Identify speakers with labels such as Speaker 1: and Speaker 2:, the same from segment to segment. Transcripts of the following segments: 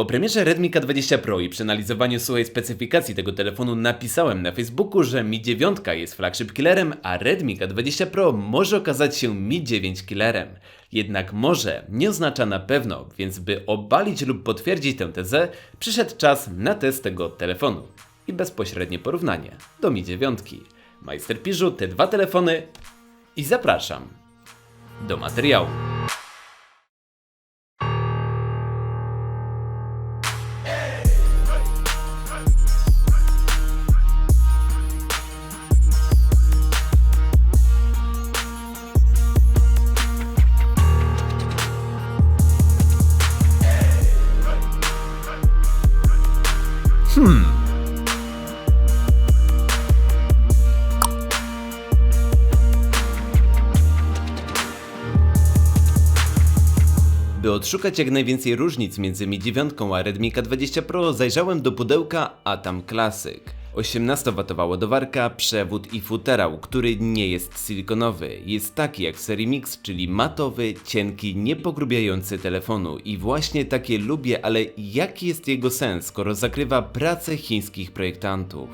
Speaker 1: Po premierze Redmi K20 Pro i przeanalizowaniu suchej specyfikacji tego telefonu napisałem na Facebooku, że Mi 9 jest flagship killerem, a Redmi K20 Pro może okazać się Mi 9 killerem. Jednak może nie oznacza na pewno, więc by obalić lub potwierdzić tę tezę, przyszedł czas na test tego telefonu i bezpośrednie porównanie do Mi 9. Majster Piżu te dwa telefony i zapraszam do materiału. By odszukać jak najwięcej różnic między Mi 9 a Redmi K20 Pro zajrzałem do pudełka, a tam klasyk. 18W ładowarka, przewód i futerał, który nie jest silikonowy. Jest taki jak w serii Mix, czyli matowy, cienki, niepogrubiający telefonu. I właśnie takie lubię, ale jaki jest jego sens, skoro zakrywa pracę chińskich projektantów?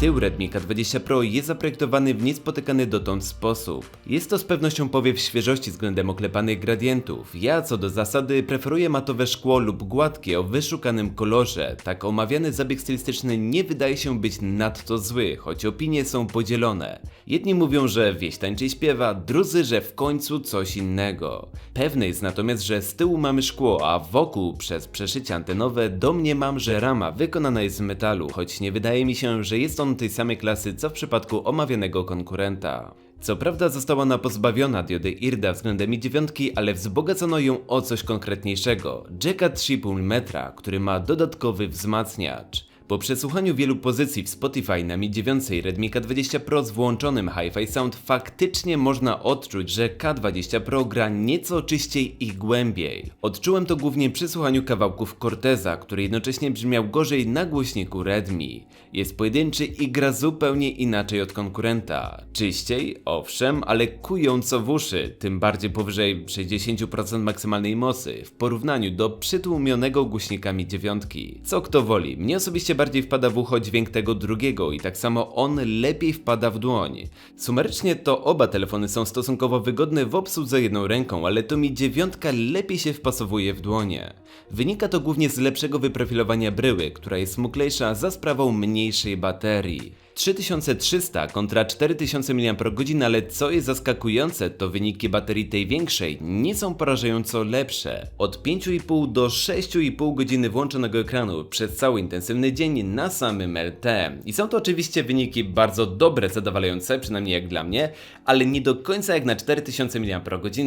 Speaker 1: Tył Redmi K20 Pro jest zaprojektowany w niespotykany dotąd sposób. Jest to z pewnością powiew świeżości względem oklepanych gradientów. Ja co do zasady preferuję matowe szkło lub gładkie o wyszukanym kolorze. Tak omawiany zabieg stylistyczny nie wydaje się być nadto zły, choć opinie są podzielone. Jedni mówią, że wieś tańczy i śpiewa, drudzy, że w końcu coś innego. Pewne jest natomiast, że z tyłu mamy szkło, a wokół przez przeszycie antenowe domniemam, że rama wykonana jest z metalu, choć nie wydaje mi się, że jest on tej samej klasy co w przypadku omawianego konkurenta. Co prawda została ona pozbawiona diody IRDA względem i9, ale wzbogacono ją o coś konkretniejszego. Jacka 3,5 mm, który ma dodatkowy wzmacniacz. Po przesłuchaniu wielu pozycji w Spotify na Mi 9 Redmi K20 Pro z włączonym Hi-Fi Sound faktycznie można odczuć, że K20 Pro gra nieco czyściej i głębiej. Odczułem to głównie przy słuchaniu kawałków Corteza, który jednocześnie brzmiał gorzej na głośniku Redmi. Jest pojedynczy i gra zupełnie inaczej od konkurenta. Czyściej, owszem, ale kująco w uszy, tym bardziej powyżej 60% maksymalnej mocy w porównaniu do przytłumionego głośnikami dziewiątki. Co kto woli, mnie osobiście bardziej wpada w ucho dźwięk tego drugiego i tak samo on lepiej wpada w dłoń. Sumarycznie to oba telefony są stosunkowo wygodne w obsłudze jedną ręką, ale to mi dziewiątka lepiej się wpasowuje w dłonie. Wynika to głównie z lepszego wyprofilowania bryły, która jest smuklejsza za sprawą mniejszej baterii. 3300 kontra 4000 mAh, ale co jest zaskakujące, to wyniki baterii tej większej nie są porażająco lepsze. Od 5,5 do 6,5 godziny włączonego ekranu przez cały intensywny dzień na samym LTE. I są to oczywiście wyniki bardzo dobre, zadowalające, przynajmniej jak dla mnie, ale nie do końca jak na 4000 mAh,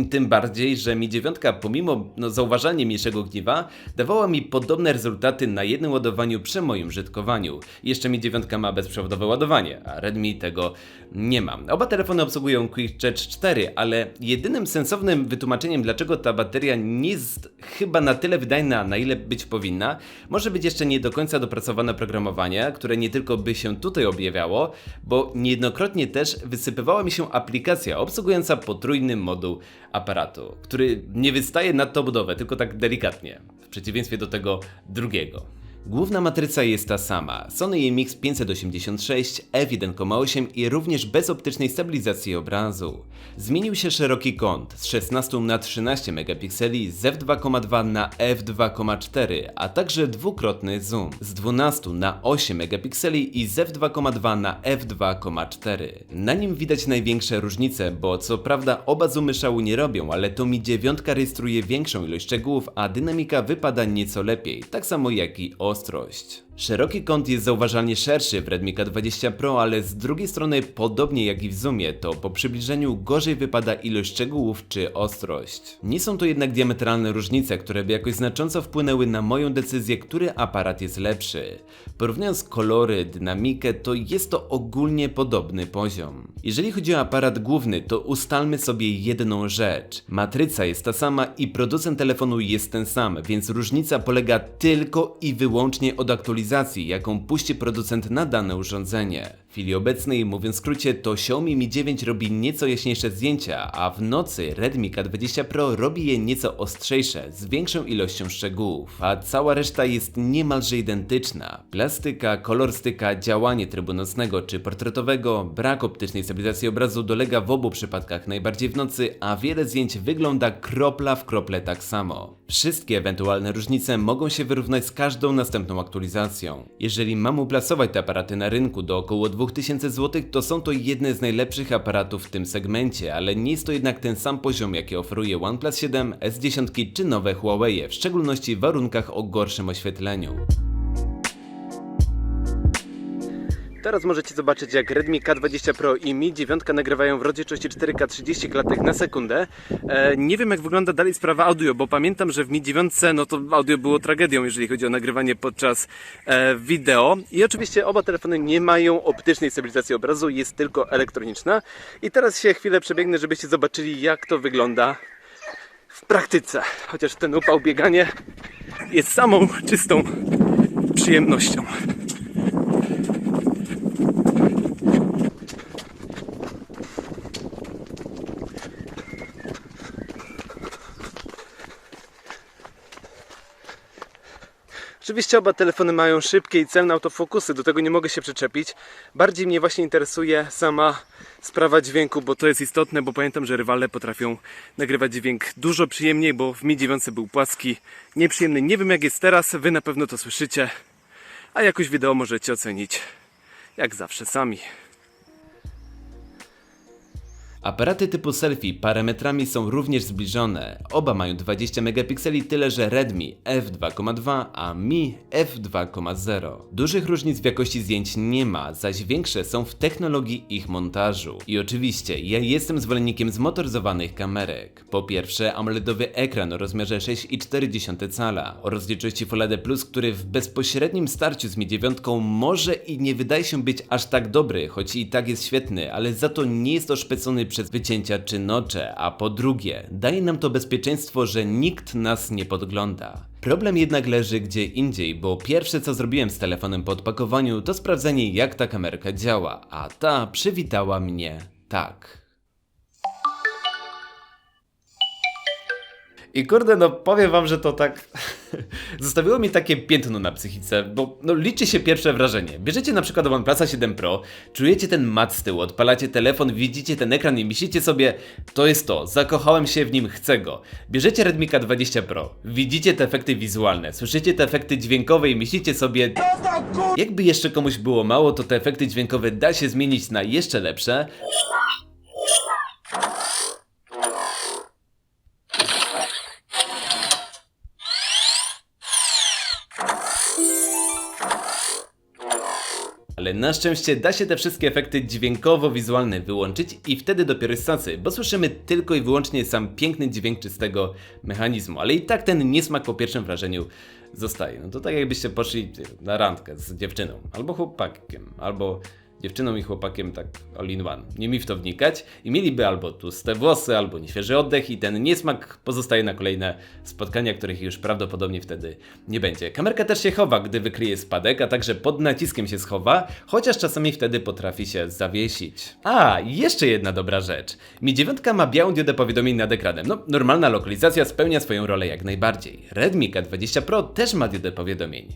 Speaker 1: tym bardziej, że Mi 9 pomimo no, zauważalnie mniejszego gniwa dawała mi podobne rezultaty na jednym ładowaniu przy moim użytkowaniu. Jeszcze Mi 9 ma bezprzewodowe ładowanie, a Redmi tego nie ma. Oba telefony obsługują Quick Charge 4, ale jedynym sensownym wytłumaczeniem, dlaczego ta bateria nie jest chyba na tyle wydajna, na ile być powinna, może być jeszcze nie do końca dopracowane programowanie, które nie tylko by się tutaj objawiało, bo niejednokrotnie też wysypywała mi się aplikacja obsługująca potrójny moduł aparatu, który nie wystaje nad tą budowę, tylko tak delikatnie, w przeciwieństwie do tego drugiego. Główna matryca jest ta sama, Sony IMX 586, f1.8 i również bez optycznej stabilizacji obrazu. Zmienił się szeroki kąt z 16 na 13 megapikseli z f2.2 na f2.4, a także dwukrotny zoom z 12 na 8 megapikseli i z f2.2 na f2.4. Na nim widać największe różnice, bo co prawda oba zoomy szału nie robią, ale to Mi 9 rejestruje większą ilość szczegółów, a dynamika wypada nieco lepiej, tak samo jak i ostrość. Szeroki kąt jest zauważalnie szerszy w Redmi K20 Pro, ale z drugiej strony, podobnie jak i w zoomie, to po przybliżeniu gorzej wypada ilość szczegółów czy ostrość. Nie są to jednak diametralne różnice, które by jakoś znacząco wpłynęły na moją decyzję, który aparat jest lepszy. Porównując kolory, dynamikę, to jest to ogólnie podobny poziom. Jeżeli chodzi o aparat główny, to ustalmy sobie jedną rzecz. Matryca jest ta sama i producent telefonu jest ten sam, więc różnica polega tylko i wyłącznie od aktualizacji, jaką puści producent na dane urządzenie. W chwili obecnej, mówiąc w skrócie, to Xiaomi Mi 9 robi nieco jaśniejsze zdjęcia, a w nocy Redmi K20 Pro robi je nieco ostrzejsze, z większą ilością szczegółów, a cała reszta jest niemalże identyczna. Plastyka, kolorystyka, działanie trybu nocnego czy portretowego, brak optycznej stabilizacji obrazu dolega w obu przypadkach najbardziej w nocy, a wiele zdjęć wygląda kropla w krople tak samo. Wszystkie ewentualne różnice mogą się wyrównać z każdą następną aktualizacją. Jeżeli mam uplasować te aparaty na rynku do około 2000 zł, to są to jedne z najlepszych aparatów w tym segmencie, ale nie jest to jednak ten sam poziom, jaki oferuje OnePlus 7, S10 czy nowe Huawei, w szczególności w warunkach o gorszym oświetleniu. Teraz możecie zobaczyć jak Redmi K20 Pro i Mi 9 nagrywają w rozdzielczości 4K 30 klatek na sekundę. E, nie wiem jak wygląda dalej sprawa audio, bo pamiętam, że w Mi 9 no to audio było tragedią, jeżeli chodzi o nagrywanie podczas e, wideo. I oczywiście oba telefony nie mają optycznej stabilizacji obrazu, jest tylko elektroniczna. I teraz się chwilę przebiegnę, żebyście zobaczyli jak to wygląda w praktyce. Chociaż ten upał bieganie jest samą czystą przyjemnością. Oczywiście oba telefony mają szybkie i celne autofokusy, do tego nie mogę się przyczepić. Bardziej mnie właśnie interesuje sama sprawa dźwięku, bo to jest istotne, bo pamiętam, że rywale potrafią nagrywać dźwięk dużo przyjemniej, bo w Mi 9 był płaski, nieprzyjemny. Nie wiem jak jest teraz, wy na pewno to słyszycie, a jakoś wideo możecie ocenić jak zawsze sami. Aparaty typu selfie parametrami są również zbliżone. Oba mają 20 megapikseli, tyle że Redmi f2,2, a Mi f2,0. Dużych różnic w jakości zdjęć nie ma, zaś większe są w technologii ich montażu. I oczywiście, ja jestem zwolennikiem zmotoryzowanych kamerek. Po pierwsze, AMOLEDowy ekran o rozmiarze 6,4 cala, o rozdzielczości Full HD+, który w bezpośrednim starciu z Mi 9 może i nie wydaje się być aż tak dobry, choć i tak jest świetny, ale za to nie jest oszpecony przez wycięcia czy nocze, a po drugie, daje nam to bezpieczeństwo, że nikt nas nie podgląda. Problem jednak leży gdzie indziej, bo pierwsze co zrobiłem z telefonem po odpakowaniu to sprawdzenie jak ta kamerka działa, a ta przywitała mnie tak. I kurde, no powiem wam, że to tak zostawiło mi takie piętno na psychice, bo no, liczy się pierwsze wrażenie. Bierzecie na przykład OnePlusa 7 Pro, czujecie ten mat z tyłu, odpalacie telefon, widzicie ten ekran i myślicie sobie, to jest to, zakochałem się w nim, chcę go. Bierzecie Redmi K20 Pro, widzicie te efekty wizualne, słyszycie te efekty dźwiękowe i myślicie sobie, jakby jeszcze komuś było mało, to te efekty dźwiękowe da się zmienić na jeszcze lepsze. Na szczęście da się te wszystkie efekty dźwiękowo-wizualne wyłączyć i wtedy dopiero jest sensy, bo słyszymy tylko i wyłącznie sam piękny dźwięk czystego mechanizmu, ale i tak ten niesmak po pierwszym wrażeniu zostaje. No to tak jakbyście poszli na randkę z dziewczyną, albo chłopakiem, albo dziewczyną i chłopakiem tak all in one. Nie mi w to wnikać i mieliby albo tłuste włosy, albo nieświeży oddech i ten niesmak pozostaje na kolejne spotkania, których już prawdopodobnie wtedy nie będzie. Kamerka też się chowa, gdy wykryje spadek, a także pod naciskiem się schowa, chociaż czasami wtedy potrafi się zawiesić. A, jeszcze jedna dobra rzecz. Mi 9 ma białą diodę powiadomień nad ekranem. No, normalna lokalizacja spełnia swoją rolę jak najbardziej. Redmi K20 Pro też ma diodę powiadomień.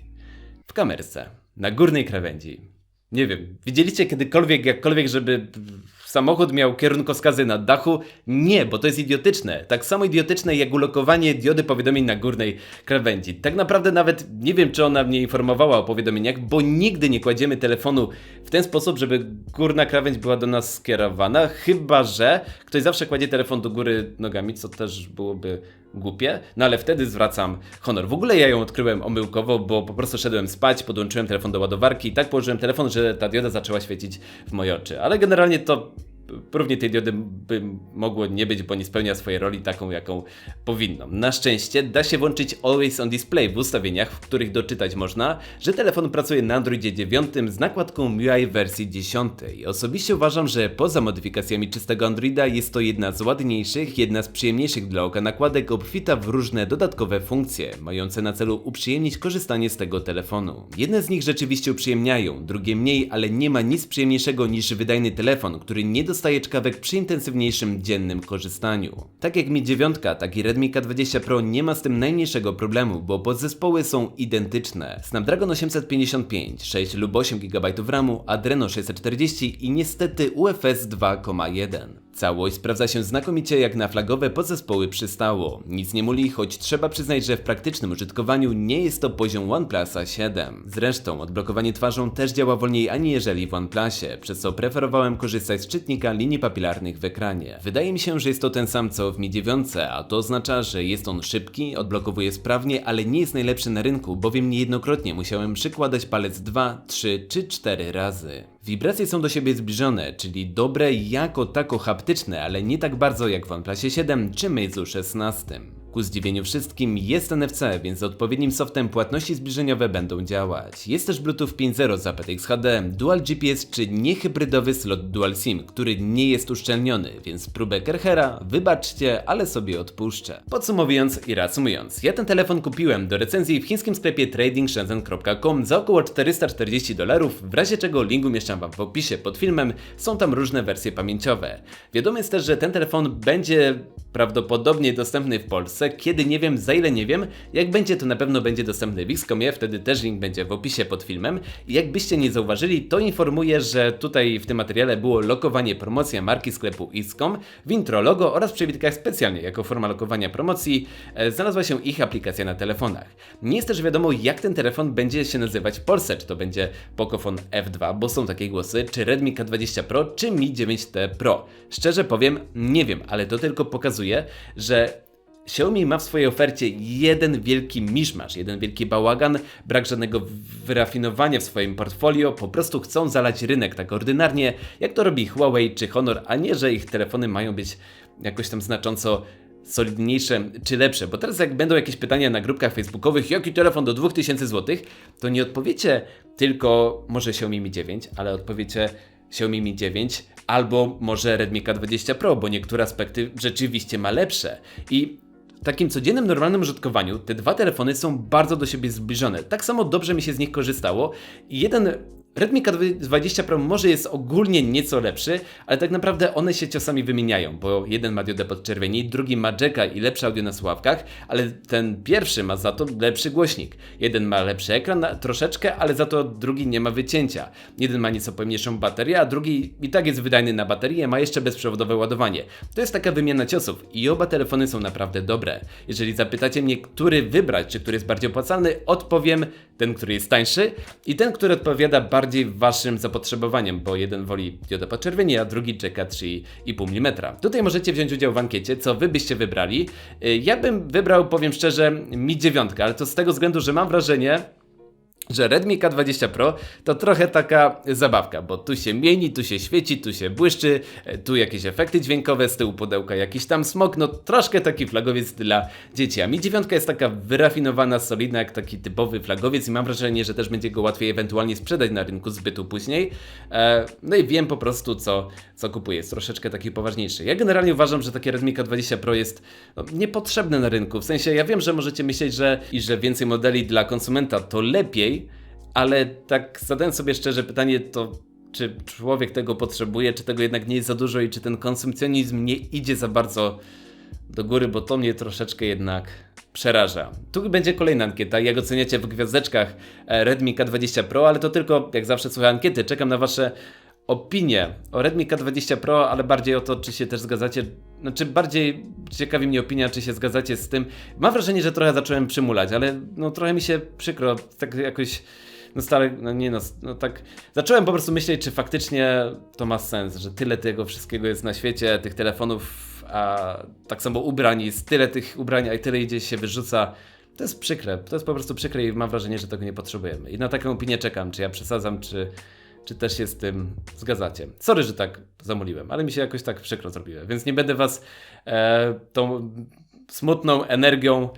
Speaker 1: W kamerce, na górnej krawędzi. Nie wiem, widzieliście kiedykolwiek, jakkolwiek, żeby samochód miał kierunkowskazy na dachu? Nie, bo to jest idiotyczne. Tak samo idiotyczne jak ulokowanie diody powiadomień na górnej krawędzi. Tak naprawdę nawet nie wiem, czy ona mnie informowała o powiadomieniach, bo nigdy nie kładziemy telefonu w ten sposób, żeby górna krawędź była do nas skierowana, chyba że ktoś zawsze kładzie telefon do góry nogami, co też byłoby głupie, no ale wtedy zwracam honor. W ogóle ja ją odkryłem omyłkowo, bo po prostu szedłem spać, podłączyłem telefon do ładowarki i tak położyłem telefon, że ta dioda zaczęła świecić w moje oczy. Ale generalnie to równie tej diody by mogło nie być, bo nie spełnia swojej roli taką, jaką powinno. Na szczęście da się włączyć Always on Display w ustawieniach, w których doczytać można, że telefon pracuje na Androidzie 9 z nakładką MIUI wersji 10. Osobiście uważam, że poza modyfikacjami czystego Androida jest to jedna z ładniejszych, jedna z przyjemniejszych dla oka nakładek obfita w różne dodatkowe funkcje, mające na celu uprzyjemnić korzystanie z tego telefonu. Jedne z nich rzeczywiście uprzyjemniają, drugie mniej, ale nie ma nic przyjemniejszego niż wydajny telefon, który nie dostaje czkawek przy intensywniejszym dziennym korzystaniu. Tak jak Mi 9, tak i Redmi K20 Pro nie ma z tym najmniejszego problemu, bo podzespoły są identyczne. Snapdragon 855, 6 lub 8 GB RAMu, Adreno 640 i niestety UFS 2,1. Całość sprawdza się znakomicie jak na flagowe podzespoły przystało. Nic nie muli, choć trzeba przyznać, że w praktycznym użytkowaniu nie jest to poziom OnePlusa 7. Zresztą odblokowanie twarzą też działa wolniej aniżeli w OnePlusie, przez co preferowałem korzystać z czytnika linii papilarnych w ekranie. Wydaje mi się, że jest to ten sam co w Mi 9, a to oznacza, że jest on szybki, odblokowuje sprawnie, ale nie jest najlepszy na rynku, bowiem niejednokrotnie musiałem przykładać palec 2, 3 czy 4 razy. Wibracje są do siebie zbliżone, czyli dobre jako tako haptyczne, ale nie tak bardzo jak w OnePlusie 7 czy Meizu 16. Ku zdziwieniu wszystkim jest NFC, więc z odpowiednim softem płatności zbliżeniowe będą działać. Jest też Bluetooth 5.0 z aptX HD, Dual GPS czy niehybrydowy slot Dual SIM, który nie jest uszczelniony, więc próbę Kerchera wybaczcie, ale sobie odpuszczę. Podsumowując i reasumując, ja ten telefon kupiłem do recenzji w chińskim sklepie tradingshenzhen.com za około 440 dolarów, w razie czego link umieszczam wam w opisie pod filmem, są tam różne wersje pamięciowe. Wiadomo jest też, że ten telefon będzie prawdopodobnie dostępny w Polsce, kiedy nie wiem, za ile nie wiem. Jak będzie, to na pewno będzie dostępny w Xcomie, wtedy też link będzie w opisie pod filmem. Jakbyście nie zauważyli, to informuję, że tutaj w tym materiale było lokowanie promocja marki sklepu Xcom w intro logo oraz w przewitkach specjalnie jako forma lokowania promocji e, znalazła się ich aplikacja na telefonach. Nie jest też wiadomo, jak ten telefon będzie się nazywać w Polsce, czy to będzie Pocophone F2, bo są takie głosy, czy Redmi K20 Pro, czy Mi 9T Pro. Szczerze powiem, nie wiem, ale to tylko pokazuje, że Xiaomi ma w swojej ofercie jeden wielki miszmasz, jeden wielki bałagan, brak żadnego wyrafinowania w swoim portfolio, po prostu chcą zalać rynek tak ordynarnie, jak to robi Huawei czy Honor, a nie, że ich telefony mają być jakoś tam znacząco solidniejsze czy lepsze. Bo teraz jak będą jakieś pytania na grupkach facebookowych, jaki telefon do 2000 zł, to nie odpowiecie tylko może Xiaomi Mi 9, ale odpowiecie Xiaomi Mi 9 albo może Redmi K20 Pro, bo niektóre aspekty rzeczywiście ma lepsze. I w takim codziennym, normalnym użytkowaniu te dwa telefony są bardzo do siebie zbliżone. Tak samo dobrze mi się z nich korzystało i jeden Redmi K20 Pro może jest ogólnie nieco lepszy, ale tak naprawdę one się czasami wymieniają, bo jeden ma diodę podczerwieni, drugi ma jacka i lepsze audio na słuchawkach, ale ten pierwszy ma za to lepszy głośnik. Jeden ma lepszy ekran troszeczkę, ale za to drugi nie ma wycięcia. Jeden ma nieco pojemniejszą baterię, a drugi i tak jest wydajny na baterię, ma jeszcze bezprzewodowe ładowanie. To jest taka wymiana ciosów i oba telefony są naprawdę dobre. Jeżeli zapytacie mnie, który wybrać, czy który jest bardziej opłacalny, odpowiem ten, który jest tańszy i ten, który odpowiada bardziej waszym zapotrzebowaniem, bo jeden woli diodę podczerwieni, a drugi czeka 3,5 mm. Tutaj możecie wziąć udział w ankiecie, co wy byście wybrali. Y, ja bym wybrał, powiem szczerze, Mi 9, ale to z tego względu, że mam wrażenie, że Redmi K20 Pro to trochę taka zabawka, bo tu się mieni, tu się świeci, tu się błyszczy, e, tu jakieś efekty dźwiękowe, z tyłu pudełka jakiś tam smok, no troszkę taki flagowiec dla dzieci. A Mi 9 jest taka wyrafinowana, solidna, jak taki typowy flagowiec i mam wrażenie, że też będzie go łatwiej ewentualnie sprzedać na rynku zbytu później. E, no i wiem po prostu, co, co kupuję. Jest troszeczkę taki poważniejszy. Ja generalnie uważam, że takie Redmi K20 Pro jest no, niepotrzebne na rynku. W sensie, ja wiem, że możecie myśleć, że i że więcej modeli dla konsumenta to lepiej, ale tak zadałem sobie szczerze pytanie, to czy człowiek tego potrzebuje, czy tego jednak nie jest za dużo i czy ten konsumpcjonizm nie idzie za bardzo do góry, bo to mnie troszeczkę jednak przeraża. Tu będzie kolejna ankieta, jak oceniacie w gwiazdeczkach e, Redmi K20 Pro, ale to tylko, jak zawsze słucham ankiety, czekam na wasze opinie o Redmi K20 Pro, ale bardziej o to, czy się też zgadzacie, znaczy bardziej ciekawi mnie opinia, czy się zgadzacie z tym. Mam wrażenie, że trochę zacząłem przymulać, ale no trochę mi się przykro, tak jakoś no stale, no nie no, no tak, zacząłem po prostu myśleć, czy faktycznie to ma sens, że tyle tego wszystkiego jest na świecie, tych telefonów, a tak samo ubrań, jest tyle tych ubrań, a tyle idzie się wyrzuca. To jest przykre, to jest po prostu przykre i mam wrażenie, że tego nie potrzebujemy. I na taką opinię czekam, czy ja przesadzam, czy, czy też się z tym zgadzacie. Sorry, że tak zamuliłem, ale mi się jakoś tak przykro zrobiło, więc nie będę was e, tą smutną energią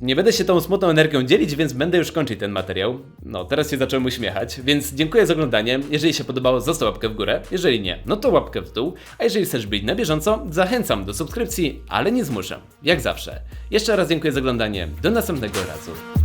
Speaker 1: Nie będę się tą smutną energią dzielić, więc będę już kończyć ten materiał. No, teraz się zacząłem uśmiechać, więc dziękuję za oglądanie. Jeżeli się podobało, zostaw łapkę w górę. Jeżeli nie, no to łapkę w dół. A jeżeli chcesz być na bieżąco, zachęcam do subskrypcji, ale nie zmuszam. Jak zawsze. Jeszcze raz dziękuję za oglądanie. Do następnego razu.